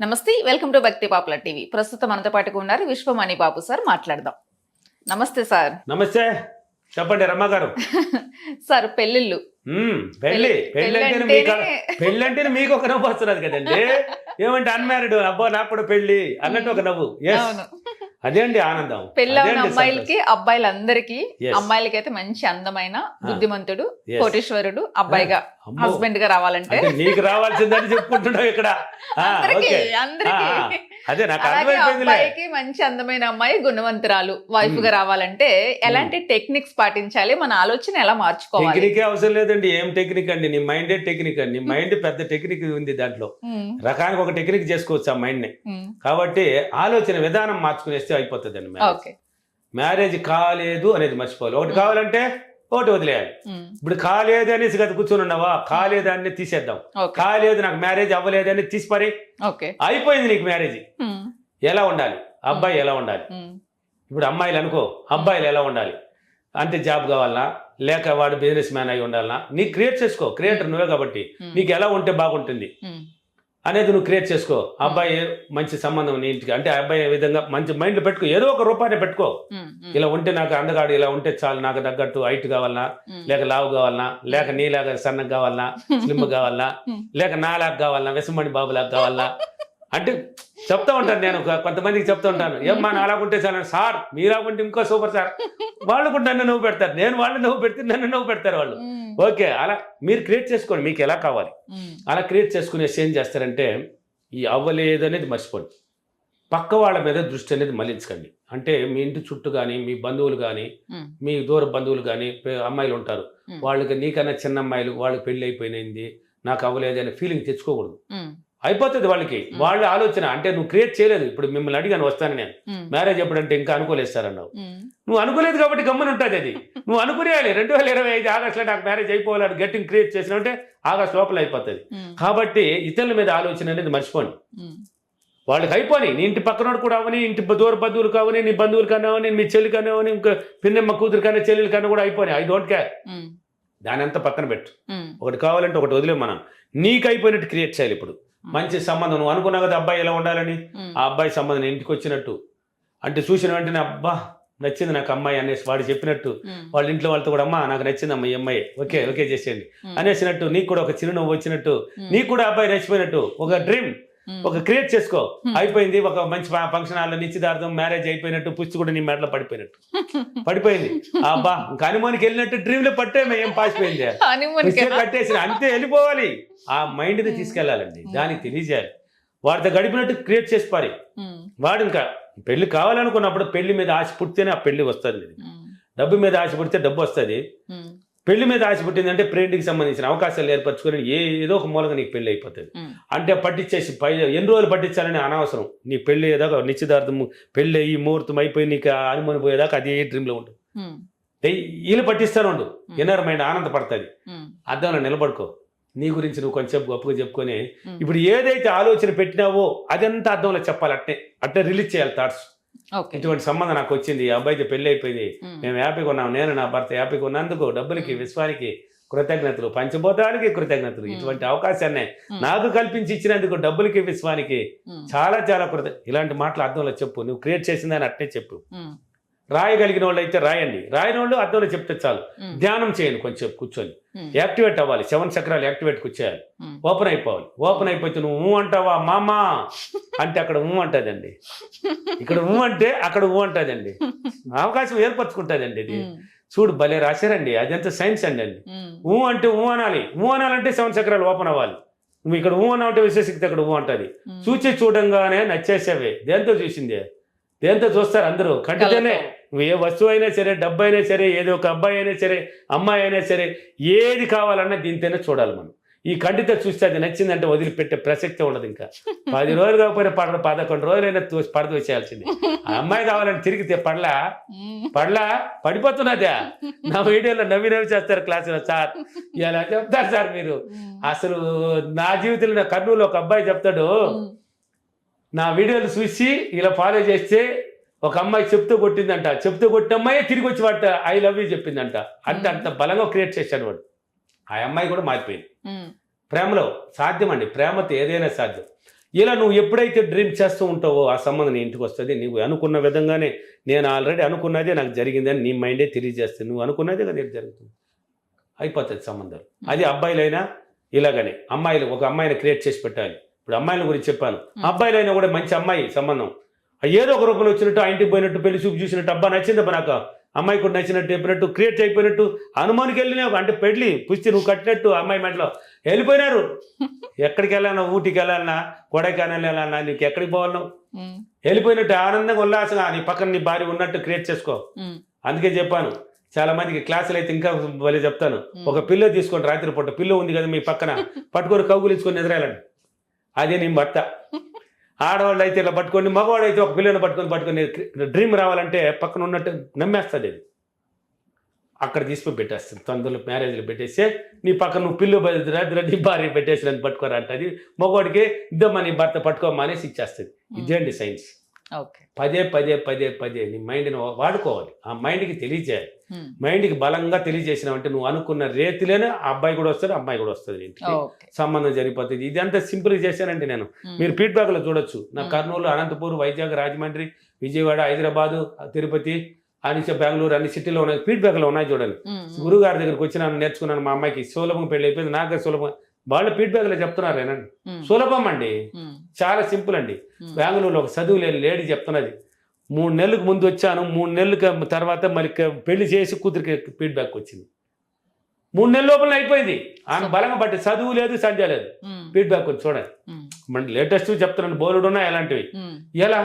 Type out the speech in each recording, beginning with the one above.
నమస్తే welcome to Bhakti popular TV. ప్రస్తుతం మనతో పాటుగా ఉన్నారు విశ్వమణి బాబు సార్ మాట్లాడదాం. నమస్తే సార్. నమస్తే. చెప్పండి రమ్మ గారు సార్ పెళ్ళిళ్ళు. మ్మ్, పెళ్ళి పెళ్ళి అంటేనే మీకు ఒక నవ్వు వస్తున్నది కదండి. ఏమంటే అన్మ్యారీడ్ అబ్బో నాకు కూడా పెళ్ళి అన్నట్టు ఒక నవ్వు. అదే అండి ఆనందం పెళ్ళి అదే ఉన్న అండి అమ్మాయిలకి అబ్బాయిలందరికీ Yes. అమ్మాయిలకైతే మంచి అందమైన బుద్ధిమంతుడు Yes. కోటీశ్వరుడు అబ్బాయిగా అమ్మో. హస్బెండ్గా రావాలంటే నీకు రావాల్సిందని చెప్పుకుంటున్నావు ఇక్కడ ఆ, అందరికీ. అదే నాకు అబ్బాయికి మంచి అందమైన అమ్మాయి గుణవంతురాలు వైఫ్గా రావాలంటే ఎలాంటి టెక్నిక్స్ పాటించాలి? మన ఆలోచన ఎలా మార్చుకోవాలి? టెక్నికే అవసరం లేదండి. ఏం టెక్నిక్ అండి? నీ మైండే టెక్నిక్ అండి. నీ మైండ్ పెద్ద టెక్నిక్ ఉంది దాంట్లో. రకానికి ఒక టెక్నిక్ చేసుకోవచ్చు ఆ మైండ్ని. కాబట్టి ఆలోచన విధానం మార్చుకునేస్తే అయిపోతుందండి మ్యారేజ్. ఓకే. మ్యారేజ్ కాలేదు అనేది మర్చిపోవాలి. ఒకటి కావాలంటే ఒకటి వదిలేయాలి. ఇప్పుడు కాలేదు అనేసి కదా కూర్చొని ఉన్నావా? కాలేదు అని తీసేద్దాం కాలేదు నాకు మ్యారేజ్ అవ్వలేదు అని తీసి పరి. ఓకే. అయిపోయింది నీకు మ్యారేజ్. ఎలా ఉండాలి? అబ్బాయి ఎలా ఉండాలి? ఇప్పుడు అమ్మాయిలు అనుకో అబ్బాయిలు ఎలా ఉండాలి? అంటే జాబ్ కావాలనా? లేక వాడు బిజినెస్ మ్యాన్ అయి ఉండాలనా? నీకు క్రియేట్ చేసుకో. క్రియేటర్ నువ్వే కాబట్టి. నీకు ఎలా ఉంటే బాగుంటుంది? అనేది నువ్వు క్రియేట్ చేసుకో. అబ్బాయి మంచి సంబంధం నీ ఇంటికి. అంటే అబ్బాయి ఏ విధంగా మంచి మైండ్లో పెట్టుకో. ఏదో ఒక రూపాన్ని పెట్టుకో. ఇలా ఉంటే నాకు అందగాడు ఇలా ఉంటే చాలు. నాకు తగ్గట్టు హైట్ కావాలనా? ఉమ్, లేక లావు కావాలనా? లేక నీలాగా సన్నగా కావాలనా? స్లిమ్ కావాలనా? ఉమ్. లేక నాలాగా కావాలనా? వెసమణి బాబులాగా కావాలనా? అంటే చెప్తా ఉంటాను నేను కొంతమందికి చెప్తా ఉంటాను. ఏమ్మా నాలాగుంటే చాలా. సార్ మీలాగుంటే ఇంకో సూపర్ సార్. వాళ్ళు కూడా నన్ను నవ్వు పెడతారు. నేను వాళ్ళు నవ్వు పెడితే నన్ను నవ్వు పెడతారు వాళ్ళు. ఓకే అలా మీరు క్రియేట్ చేసుకోండి. మీకు ఎలా కావాలి? అలా క్రియేట్ చేసుకునేసి ఏం చేస్తారంటే ఈ అవ్వలేదు అనేది మర్చిపోండి. పక్క వాళ్ళ మీద దృష్టి అనేది మళ్ళించకండి. అంటే మీ ఇంటి చుట్టూ కానీ మీ బంధువులు కానీ మీ దూర బంధువులు కానీ అమ్మాయిలు ఉంటారు. వాళ్ళకి నీకన్నా చిన్న అమ్మాయిలు వాళ్ళకి పెళ్ళి అయిపోయింది నాకు అవ్వలేదు అనే ఫీలింగ్ తెచ్చుకోకూడదు. అయిపోతుంది వాళ్ళకి. వాళ్ళ ఆలోచన. అంటే నువ్వు క్రియేట్ చేయలేదు. ఇప్పుడు మిమ్మల్ని అడిగాను వస్తాను నేను. మ్యారేజ్ ఎప్పుడంటే ఇంకా అనుకోలేస్తారన్నావు. ఉమ్, నువ్వు అనుకోలేదు కాబట్టి గమ్మని ఉంటుంది అది. నువ్వు అనుకునేయాలి. రెండు వేల ఇరవై ఐదు ఆగస్టులో నాకు మ్యారేజ్ అయిపోవాలని గట్టింగ్ క్రియేట్ చేసినంటే ఆగస్ట్ లోపల అయిపోతుంది. కాబట్టి ఇతరుల మీద ఆలోచన అనేది మర్చిపోండి వాళ్ళకి అయిపోయి నీ ఇంటి పక్కనోడు కూడా అవని ఇంటి దూర బంధువులు కావని నీ బంధువులు కన్నా అవని మీ చెల్లి కన్నా అవని ఇంకా పిన్నమ్మ కూతురు కన్నా చెల్లెలు కన్నా కూడా అయిపోయి ఐ డోంట్ కేర్ దాని అంతా పక్కన పెట్టు. ఒకటి కావాలంటే ఒకటి వదిలే మనం. నీకు అయిపోయినట్టు క్రియేట్ చేయాలి ఇప్పుడు. మంచి సంబంధం. నువ్వు అనుకున్నావు కదా అబ్బాయి ఎలా ఉండాలని? ఆ అబ్బాయి సంబంధం ఇంటికి వచ్చినట్టు. అంటే చూసిన వెంటనే అబ్బా నచ్చింది నాకు అమ్మాయి అనేసి వాడు చెప్పినట్టు. వాళ్ళ ఇంట్లో వాళ్ళతో కూడా అమ్మా నాకు నచ్చింది అమ్మాయి ఈ అమ్మాయి. ఓకే ఓకే చేసేయండి. అనేసినట్టు నీకు కూడా ఒక చిరునవ్వు వచ్చినట్టు. నీకు కూడా అబ్బాయి నచ్చిపోయినట్టు. ఒక డ్రీమ్. ఒక క్రియేట్ చేసుకో. అయిపోయింది ఒక మంచి ఫంక్షన్ హాల్లో నిశ్చితార్థం మ్యారేజ్ అయిపోయినట్టు పుస్తు కూడా నీ మెడలో పడిపోయినట్టు. పడిపోయింది. అబ్బా ఇంకా హనుమానికి వెళ్ళినట్టు డ్రీమ్లో పట్టే ఏం పాసిపోయింది? కట్టేసి అంతే వెళ్ళిపోవాలి. ఆ మైండ్ని తీసుకెళ్ళాలండి Hmm. దానికి తెలియజేయాలి. వాడితో గడిపినట్టు క్రియేట్ చేసి పారి. వాడు ఇంకా పెళ్ళి కావాలనుకున్నప్పుడు పెళ్ళి మీద ఆశ పుట్టితేనే ఆ పెళ్ళి వస్తుంది. డబ్బు మీద ఆశ పుడితే డబ్బు వస్తుంది. పెళ్ళి మీద ఆశ పుట్టిందంటే ప్రేమికి సంబంధించిన అవకాశాలు ఏర్పరచుకొని ఏదో ఒక మూలంగా నీకు పెళ్ళి అయిపోతుంది. అంటే పట్టించేసి పై ఎన్ని రోజులు పట్టించాలని అనవసరం. నీ పెళ్ళి అయ్యేదాకా నిశ్చితార్థం పెళ్ళి అయ్యి ముహూర్తం అయిపోయి నీకు అనుమని పోయేదాకా అదే డ్రీమ్లో ఉంటుంది ఉమ్, ఏయ్, వీళ్ళు పట్టిస్తాను ఉండు. ఇన్నర్ మైండ్ ఆనందపడుతుంది అద్దంలో నిలబడుకో. నీ గురించి నువ్వు కొంచెం గొప్పగా చెప్పుకొని. ఇప్పుడు ఏదైతే ఆలోచన పెట్టినావో అదంతా అర్థంలో చెప్పాలి అట్టే అట్టే రిలీజ్ చేయాలి థాట్స్ ఇటువంటి సంబంధం నాకు వచ్చింది. అబ్బాయితో పెళ్ళి అయిపోయింది. మేము హ్యాపీగా ఉన్నాం. నేను నా భర్త హ్యాపీగా ఉన్నందుకు డబ్బులకి విశ్వానికి కృతజ్ఞతలు. పంచభూతానికి కృతజ్ఞతలు. ఇటువంటి అవకాశాన్ని. నాకు కల్పించి ఇచ్చినందుకు డబ్బులకి విశ్వానికి చాలా చాలా కృత ఇలాంటి మాటలు అర్థంలో చెప్పు. నువ్వు క్రియేట్ చేసిందని అట్నే చెప్పు. రాయగలిగిన వాళ్ళు అయితే రాయండి. రాయని వాళ్ళు అర్థంలో చెప్తే చాలు. ధ్యానం చేయండి కొంచెం కూర్చొని. యాక్టివేట్ అవ్వాలి. సెవెన్ చక్రాలు యాక్టివేట్ కూర్చోయాలి. ఓపెన్ అయిపోవాలి. ఓపెన్ అయిపోతే నువ్వు ఊ అంటావా? మామా? అంటే అక్కడ ఊ అంటదండి. ఇక్కడ ఊ అంటే అక్కడ ఊ అంటదండి. అవకాశం ఏర్పరచుకుంటుందండి ఇది. చూడు భలే రాశారండి. అదంతా సైన్స్ అండి అండి ఊ అంటే ఊ అనాలి. ఊ అనాలంటే సెవెన్ చక్రాలు ఓపెన్ అవ్వాలి. నువ్వు ఇక్కడ ఊ అన్నా ఉంటే విశ్వశక్తి అక్కడ ఊ అంటది. చూచి చూడంగానే నచ్చేసేవే. దేంతో చూసిందే? దేంతో చూస్తారు అందరూ? కంటితోనే. నువ్వు ఏ వస్తువు అయినా సరే డబ్బు అయినా సరే ఏదో ఒక అబ్బాయి అయినా సరే అమ్మాయి అయినా సరే ఏది కావాలన్నా దీంతోనే చూడాలి మనం. ఈ కంటితో చూస్తే అది నచ్చిందంటే వదిలిపెట్టే ప్రసక్తి ఉండదు ఇంకా. పది రోజులు కాకపోయినా పడ పదకొండు రోజులైనా తూ- పడద వచ్చేయాల్సింది ఆ అమ్మాయి కావాలని తిరిగితే పడలా? పడలా? పడిపోతున్నదా? నా వీడియోలో నవ్వి నవ్వి చేస్తారు క్లాసులో? సార్ ఇలా చెప్తారు సార్ మీరు. అసలు నా జీవితంలో నా కర్నూలు ఒక అబ్బాయి చెప్తాడు. నా వీడియోలు చూసి ఇలా ఫాలో చేస్తే ఒక అమ్మాయి చెప్తూ కొట్టిందంట. చెప్తూ కొట్టిన అమ్మాయి తిరిగి వచ్చి వాట ఐ లవ్ యూ చెప్పిందంట. అంటే అంత బలంగా క్రియేట్ చేశాడు వాడు. ఆ అమ్మాయి కూడా మారిపోయింది. ప్రేమలో సాధ్యం అండి ప్రేమతో ఏదైనా సాధ్యం. ఇలా నువ్వు ఎప్పుడైతే డ్రీమ్ చేస్తూ ఉంటావో ఆ సంబంధం నీ ఇంటికి వస్తుంది. నువ్వు అనుకున్న విధంగానే నేను ఆల్రెడీ అనుకున్నదే నాకు జరిగిందని నీ మైండే తెలియజేస్తుంది. నువ్వు అనుకున్నదే కదా జరుగుతుంది. అయిపోతుంది సంబంధాలు. అది అబ్బాయిలైనా ఇలాగనే. అమ్మాయిలు ఒక అమ్మాయిని క్రియేట్ చేసి పెట్టాలి. ఇప్పుడు అమ్మాయిల గురించి చెప్పాను. అబ్బాయిలైనా కూడా మంచి అమ్మాయి సంబంధం. ఏదో ఒక రూపంలో వచ్చినట్టు ఆ ఇంటికి పోయినట్టు పెళ్ళి చూపు చూసినట్టు అబ్బా నచ్చిందబ్బా నాకు. అమ్మాయి కూడా నచ్చినట్టు చెప్పినట్టు క్రియేట్ అయిపోయినట్టు అనుమానికి వెళ్ళినా అంటే పెళ్ళి పుష్టి నువ్వు కట్టినట్టు అమ్మాయి మెడలో. వెళ్ళిపోయినారు. ఎక్కడికి వెళ్ళాలన్నా ఊటీకి వెళ్ళాలన్నా కొడైకెనాల్ వెళ్ళాలన్నా నీకు ఎక్కడికి పోవాలను వెళ్ళిపోయినట్టు ఆనందంగా ఉల్లాసంగా నీ పక్కన నీ భార్య ఉన్నట్టు క్రియేట్ చేసుకో. అందుకే చెప్పాను చాలా మందికి క్లాసులు అయితే ఇంకా భలే చెప్తాను. ఒక పిల్లో తీసుకోండి రాత్రి పూట పిల్లో ఉంది కదా మీ పక్కన. పట్టుకొని కౌగులించుకొని నిద్రేయాలండి అదే నీ భర్త ఆడవాళ్ళు అయితే ఇలా పట్టుకొని మగవాడు అయితే ఒక పిల్లని పట్టుకొని పట్టుకొని డ్రీమ్ రావాలంటే పక్కన ఉన్నట్టు నమ్మేస్తుంది అది అక్కడ తీసుకుని పెట్టేస్తుంది తొందరలో మ్యారేజ్లో పెట్టేస్తే నీ పక్కన నువ్వు పిల్లు బయలుదేరా నీ భార్య పెట్టేసి పట్టుకోరా అంటది. మగవాడికి ఇద్దమ్మా నీ భర్త పట్టుకోమా అనేసి ఇచ్చేస్తుంది. ఇదేంటి సైన్స్? పదే పదే పదే పదే నీ మైండ్ని వాడుకోవాలి. ఆ మైండ్కి తెలియజేయాలి మైండ్కి బలంగా తెలియజేసినావంటే నువ్వు అనుకున్న రేతిలోనే ఆ అబ్బాయి కూడా వస్తాడు అమ్మాయి కూడా వస్తుంది ఇంటికి. సంబంధం జరిగిపోతుంది. ఇది అంతా సింపుల్గా చేశానండి నేను. మీరు ఫీడ్బ్యాక్లో చూడొచ్చు. నా. కర్నూలు అనంతపూర్ వైజాగ్ రాజమండ్రి విజయవాడ హైదరాబాదు తిరుపతి అన్ని బెంగళూరు అన్ని సిటీలో ఉన్నాయి. ఫీడ్బ్యాక్లో ఉన్నాయి చూడండి. ఉమ్, గురువు గారి దగ్గరికి వచ్చి నన్ను నేర్చుకున్నాను మా అమ్మాయికి. సులభంగా పెళ్ళి అయిపోయింది. నాకు సులభం. వాళ్ళ ఫీడ్బ్యాక్లో చెప్తున్నారు ఏనండి సులభం అండి. చాలా సింపుల్ అండి. బెంగళూరులో ఒక చదువు లేని లేడీ చెప్తున్నది. మూడు నెలలకు ముందు వచ్చాను మూడు నెలలకు తర్వాత మరి క- పెళ్ళి చేసి కూతురికి ఫీడ్బ్యాక్ వచ్చింది. మూడు నెలల లోపల అయిపోయింది. ఆమె బలంగా బట్టి చదువు లేదు సంధ్య లేదు. ఫీడ్బ్యాక్ వచ్చి చూడండి. మన లేటెస్ట్ చెప్తున్నాను బోలుడు ఉన్నాయి అలాంటివి ఉమ్, ఎలా?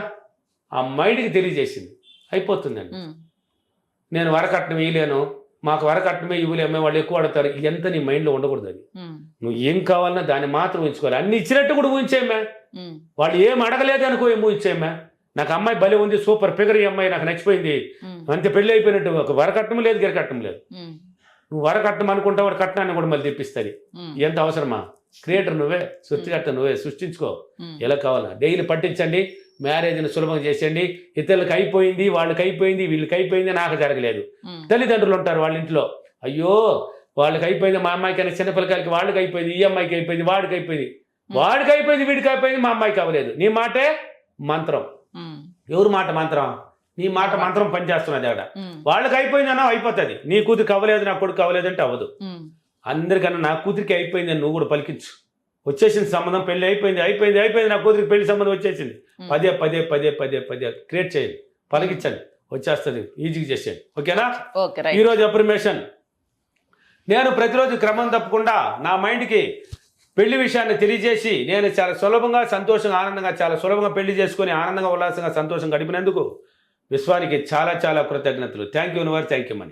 ఆ మైండ్కి తెలియజేసింది. అయిపోతుందండి. నేను వరకట్నం ఇవ్వలేను మాకు వరకట్నమే ఇవ్వలేమే వాళ్ళు ఎక్కువ అడతారు ఎంత నీ మైండ్లో ఉండకూడదు అది. నువ్వు ఏం కావాలన్నా దాన్ని మాత్రం ఉంచుకోవాలి అన్ని ఇచ్చినట్టు కూడా ఊహించేమే ఉమ్, వాళ్ళు ఏం అడగలేదు అనుకో ఏం ఊహించేమే నాకు అమ్మాయి భలే ఉంది సూపర్ ఫిగర్ ఈ అమ్మాయి నాకు నచ్చిపోయింది. అంతే పెళ్ళి అయిపోయినట్టు ఒక వరకట్నం లేదు గిరకట్నం లేదు. నువ్వు వరకట్నం అనుకుంటావు వాడు కట్నాన్ని కూడా మళ్ళీ తెప్పిస్తుంది ఎంత అవసరమా? క్రియేటర్ నువ్వే సృష్టికర్త నువ్వే సృష్టించుకో. ఎలా కావాలా? డైలీ పట్టించండి మ్యారేజ్ని సులభం చేసేయండి. ఇతరులకు అయిపోయింది వాళ్ళకి అయిపోయింది వీళ్ళకి అయిపోయింది నాకు జరగలేదు. తల్లిదండ్రులు ఉంటారు వాళ్ళ ఇంట్లో. అయ్యో వాళ్ళకి అయిపోయింది మా అమ్మాయికి అయినా చిన్నపిల్లకాయలకి వాళ్ళకి అయిపోయింది ఈ అమ్మాయికి అయిపోయింది వాడికి అయిపోయింది. వాడికి అయిపోయింది వీడికి అయిపోయింది మా అమ్మాయికి అవ్వలేదు. నీ మాటే మంత్రం. ఎవరు మాట మంత్రం? నీ మాట మంత్రం పనిచేస్తున్నది ఆడ వాళ్ళకి అయిపోయింది అన్న అయిపోతుంది. నీ కూతురికి అవ్వలేదు నా కొడుకు అవ్వలేదు అంటే అవ్వదు. అందరికన్నా నా కూతురికి అయిపోయింది అని నువ్వు కూడా పలికించు. వచ్చేసింది సంబంధం పెళ్ళి అయిపోయింది అయిపోయింది అయిపోయింది నా కూతురికి పెళ్ళి సంబంధం వచ్చేసింది. పదే పదే పదే పదే పదే క్రియేట్ చేయండి. పలికించండి. వచ్చేస్తుంది. ఈజీగా చేసేయండి. ఓకేనా? ఈరోజు అప్రిమేషన్ నేను ప్రతిరోజు క్రమం తప్పకుండా నా మైండ్కి పెళ్ళి విషయాన్ని తెలియజేసి నేను చాలా సులభంగా సంతోషంగా ఆనందంగా చాలా సులభంగా పెళ్ళి చేసుకొని ఆనందంగా ఉల్లాసంగా సంతోషం గడిపినందుకు విశ్వానికి చాలా చాలా కృతజ్ఞతలు. Thank you universe thank you money